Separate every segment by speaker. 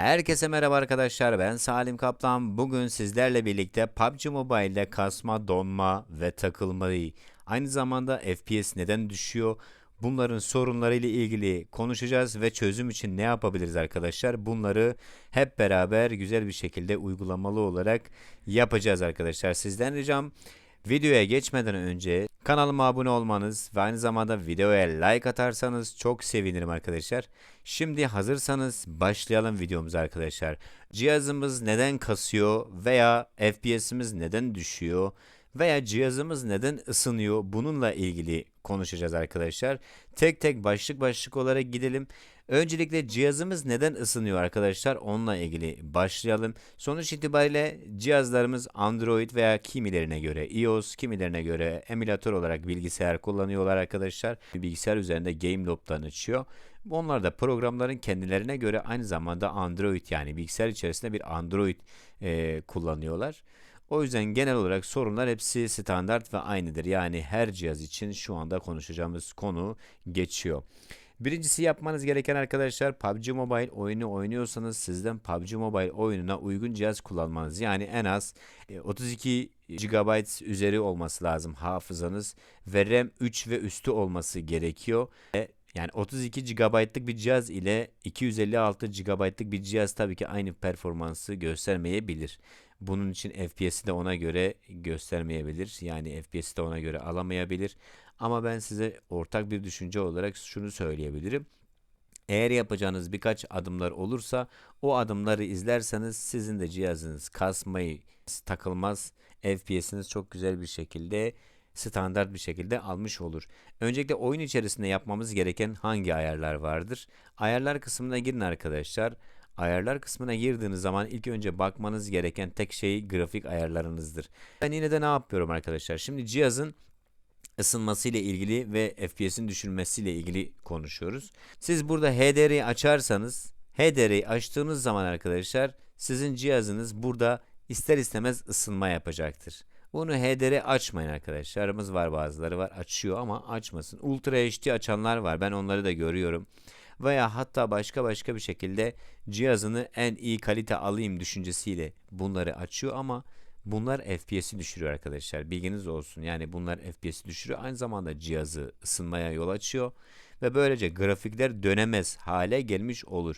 Speaker 1: Herkese merhaba arkadaşlar ben Salim Kaplan. Bugün sizlerle birlikte PUBG Mobile'de kasma, donma ve takılmayı aynı zamanda FPS neden düşüyor bunların sorunlarıyla ilgili konuşacağız ve çözüm için ne yapabiliriz arkadaşlar bunları hep beraber güzel bir şekilde uygulamalı olarak yapacağız arkadaşlar. Sizden ricam videoya geçmeden önce kanalıma abone olmanız ve aynı zamanda videoya like atarsanız çok sevinirim arkadaşlar. Şimdi hazırsanız başlayalım videomuza arkadaşlar. Cihazımız neden kasıyor veya FPS'imiz neden düşüyor veya cihazımız neden ısınıyor bununla ilgili konuşacağız arkadaşlar. Tek tek başlık başlık olarak gidelim. Öncelikle cihazımız neden ısınıyor arkadaşlar onunla ilgili başlayalım. Sonuç itibariyle cihazlarımız Android veya kimilerine göre iOS, kimilerine göre emülatör olarak bilgisayar kullanıyorlar arkadaşlar. Bilgisayar üzerinde GameLob'dan açıyor. Onlar da programların kendilerine göre aynı zamanda Android yani bilgisayar içerisinde bir Android e, kullanıyorlar. O yüzden genel olarak sorunlar hepsi standart ve aynıdır. Yani her cihaz için şu anda konuşacağımız konu geçiyor. Birincisi yapmanız gereken arkadaşlar PUBG Mobile oyunu oynuyorsanız sizden PUBG Mobile oyununa uygun cihaz kullanmanız. Yani en az 32 GB üzeri olması lazım hafızanız ve RAM 3 ve üstü olması gerekiyor. Yani 32 GB'lık bir cihaz ile 256 GB'lık bir cihaz tabii ki aynı performansı göstermeyebilir. Bunun için FPS'i de ona göre göstermeyebilir. Yani FPS'i de ona göre alamayabilir. Ama ben size ortak bir düşünce olarak şunu söyleyebilirim. Eğer yapacağınız birkaç adımlar olursa o adımları izlerseniz sizin de cihazınız kasmayı takılmaz. FPS'iniz çok güzel bir şekilde standart bir şekilde almış olur. Öncelikle oyun içerisinde yapmamız gereken hangi ayarlar vardır? Ayarlar kısmına girin arkadaşlar. Ayarlar kısmına girdiğiniz zaman ilk önce bakmanız gereken tek şey grafik ayarlarınızdır. Ben yine de ne yapıyorum arkadaşlar? Şimdi cihazın ısınması ile ilgili ve FPS'in düşürmesi ile ilgili konuşuyoruz. Siz burada HDR'yi açarsanız HDR'yi açtığınız zaman arkadaşlar sizin cihazınız burada ister istemez ısınma yapacaktır. Bunu HDR açmayın arkadaşlarımız var bazıları var açıyor ama açmasın. Ultra HD açanlar var ben onları da görüyorum. Veya hatta başka başka bir şekilde cihazını en iyi kalite alayım düşüncesiyle bunları açıyor ama bunlar FPS'i düşürüyor arkadaşlar. Bilginiz olsun. Yani bunlar FPS'i düşürüyor. Aynı zamanda cihazı ısınmaya yol açıyor ve böylece grafikler dönemez hale gelmiş olur.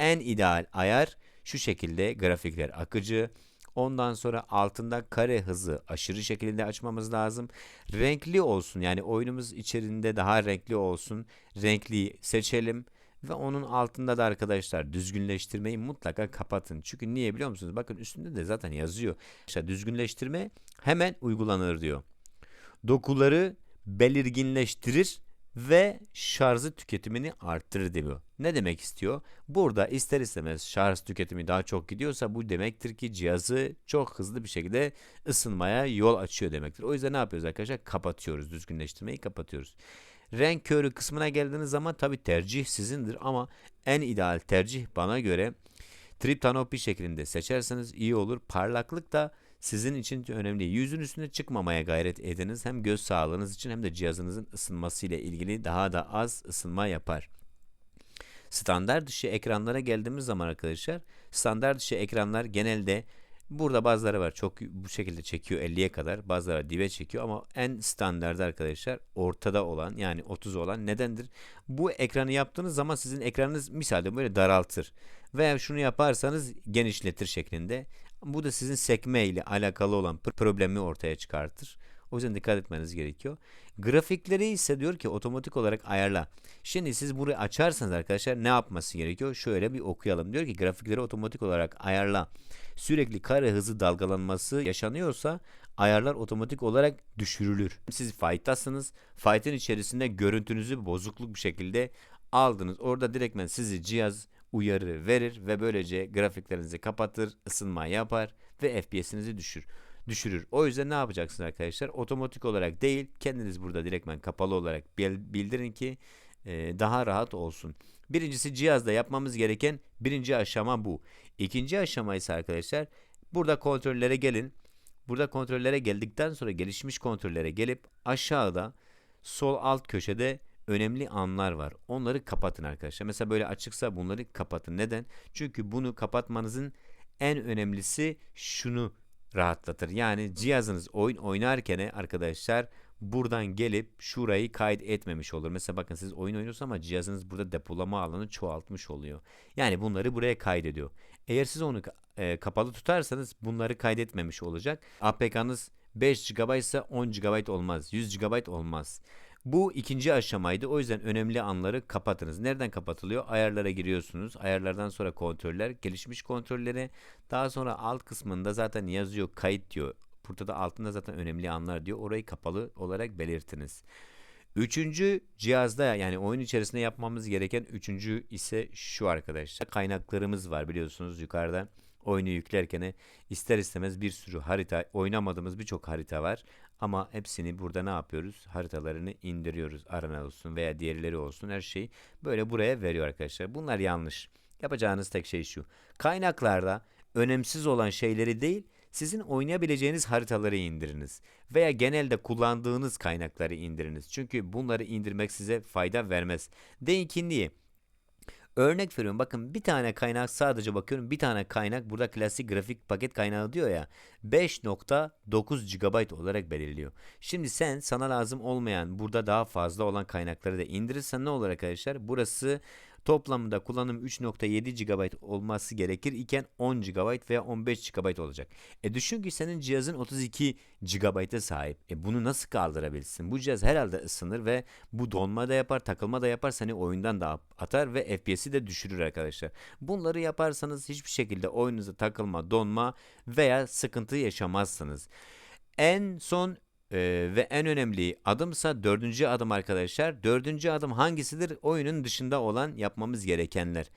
Speaker 1: En ideal ayar şu şekilde grafikler akıcı, Ondan sonra altında kare hızı aşırı şekilde açmamız lazım. Renkli olsun yani oyunumuz içerisinde daha renkli olsun. Renkli seçelim. Ve onun altında da arkadaşlar düzgünleştirmeyi mutlaka kapatın. Çünkü niye biliyor musunuz? Bakın üstünde de zaten yazıyor. İşte düzgünleştirme hemen uygulanır diyor. Dokuları belirginleştirir ve şarjı tüketimini arttırır diyor. Ne demek istiyor? Burada ister istemez şarj tüketimi daha çok gidiyorsa bu demektir ki cihazı çok hızlı bir şekilde ısınmaya yol açıyor demektir. O yüzden ne yapıyoruz arkadaşlar? Kapatıyoruz. Düzgünleştirmeyi kapatıyoruz. Renk körü kısmına geldiğiniz zaman tabi tercih sizindir ama en ideal tercih bana göre triptanopi şeklinde seçerseniz iyi olur. Parlaklık da sizin için önemli. Yüzün üstüne çıkmamaya gayret ediniz. Hem göz sağlığınız için hem de cihazınızın ısınması ile ilgili daha da az ısınma yapar. Standart dışı ekranlara geldiğimiz zaman arkadaşlar standart dışı ekranlar genelde burada bazıları var çok bu şekilde çekiyor 50'ye kadar bazıları dibe çekiyor ama en standart arkadaşlar ortada olan yani 30 olan nedendir? Bu ekranı yaptığınız zaman sizin ekranınız misalde böyle daraltır veya şunu yaparsanız genişletir şeklinde bu da sizin sekme ile alakalı olan problemi ortaya çıkartır. O yüzden dikkat etmeniz gerekiyor. Grafikleri ise diyor ki otomatik olarak ayarla. Şimdi siz burayı açarsanız arkadaşlar ne yapması gerekiyor? Şöyle bir okuyalım. Diyor ki grafikleri otomatik olarak ayarla. Sürekli kare hızı dalgalanması yaşanıyorsa ayarlar otomatik olarak düşürülür. Siz fight'tasınız. Fight'in içerisinde görüntünüzü bozukluk bir şekilde aldınız. Orada direktmen sizi cihaz uyarı verir ve böylece grafiklerinizi kapatır, ısınma yapar ve FPS'inizi düşür, düşürür. O yüzden ne yapacaksınız arkadaşlar? Otomatik olarak değil, kendiniz burada direktmen kapalı olarak bildirin ki e, daha rahat olsun. Birincisi cihazda yapmamız gereken birinci aşama bu. İkinci aşama ise arkadaşlar burada kontrollere gelin. Burada kontrollere geldikten sonra gelişmiş kontrollere gelip aşağıda sol alt köşede önemli anlar var. Onları kapatın arkadaşlar. Mesela böyle açıksa bunları kapatın. Neden? Çünkü bunu kapatmanızın en önemlisi şunu rahatlatır. Yani cihazınız oyun oynarken arkadaşlar buradan gelip şurayı kayıt etmemiş olur. Mesela bakın siz oyun oynuyorsunuz ama cihazınız burada depolama alanı çoğaltmış oluyor. Yani bunları buraya kaydediyor. Eğer siz onu e, kapalı tutarsanız bunları kaydetmemiş olacak. APK'nız 5 GB ise 10 GB olmaz. 100 GB olmaz. Bu ikinci aşamaydı. O yüzden önemli anları kapatınız. Nereden kapatılıyor? Ayarlara giriyorsunuz. Ayarlardan sonra kontroller, gelişmiş kontrolleri. Daha sonra alt kısmında zaten yazıyor kayıt diyor. Burada da altında zaten önemli anlar diyor. Orayı kapalı olarak belirtiniz. Üçüncü cihazda yani oyun içerisinde yapmamız gereken üçüncü ise şu arkadaşlar. Kaynaklarımız var biliyorsunuz yukarıda oyunu yüklerken ister istemez bir sürü harita oynamadığımız birçok harita var. Ama hepsini burada ne yapıyoruz? Haritalarını indiriyoruz. Arena olsun veya diğerleri olsun her şeyi böyle buraya veriyor arkadaşlar. Bunlar yanlış. Yapacağınız tek şey şu. Kaynaklarda önemsiz olan şeyleri değil sizin oynayabileceğiniz haritaları indiriniz. Veya genelde kullandığınız kaynakları indiriniz. Çünkü bunları indirmek size fayda vermez. Değinkinliği. Örnek veriyorum bakın bir tane kaynak sadece bakıyorum bir tane kaynak burada klasik grafik paket kaynağı diyor ya 5.9 GB olarak belirliyor. Şimdi sen sana lazım olmayan burada daha fazla olan kaynakları da indirirsen ne olur arkadaşlar? Burası Toplamında kullanım 3.7 GB olması gerekir iken 10 GB veya 15 GB olacak. E düşün ki senin cihazın 32 GB'a sahip. E bunu nasıl kaldırabilirsin? Bu cihaz herhalde ısınır ve bu donma da yapar, takılma da yapar, seni oyundan da atar ve FPS'i de düşürür arkadaşlar. Bunları yaparsanız hiçbir şekilde oyununuza takılma, donma veya sıkıntı yaşamazsınız. En son ee, ve en önemli adımsa dördüncü adım arkadaşlar. Dördüncü adım hangisidir? Oyunun dışında olan yapmamız gerekenler.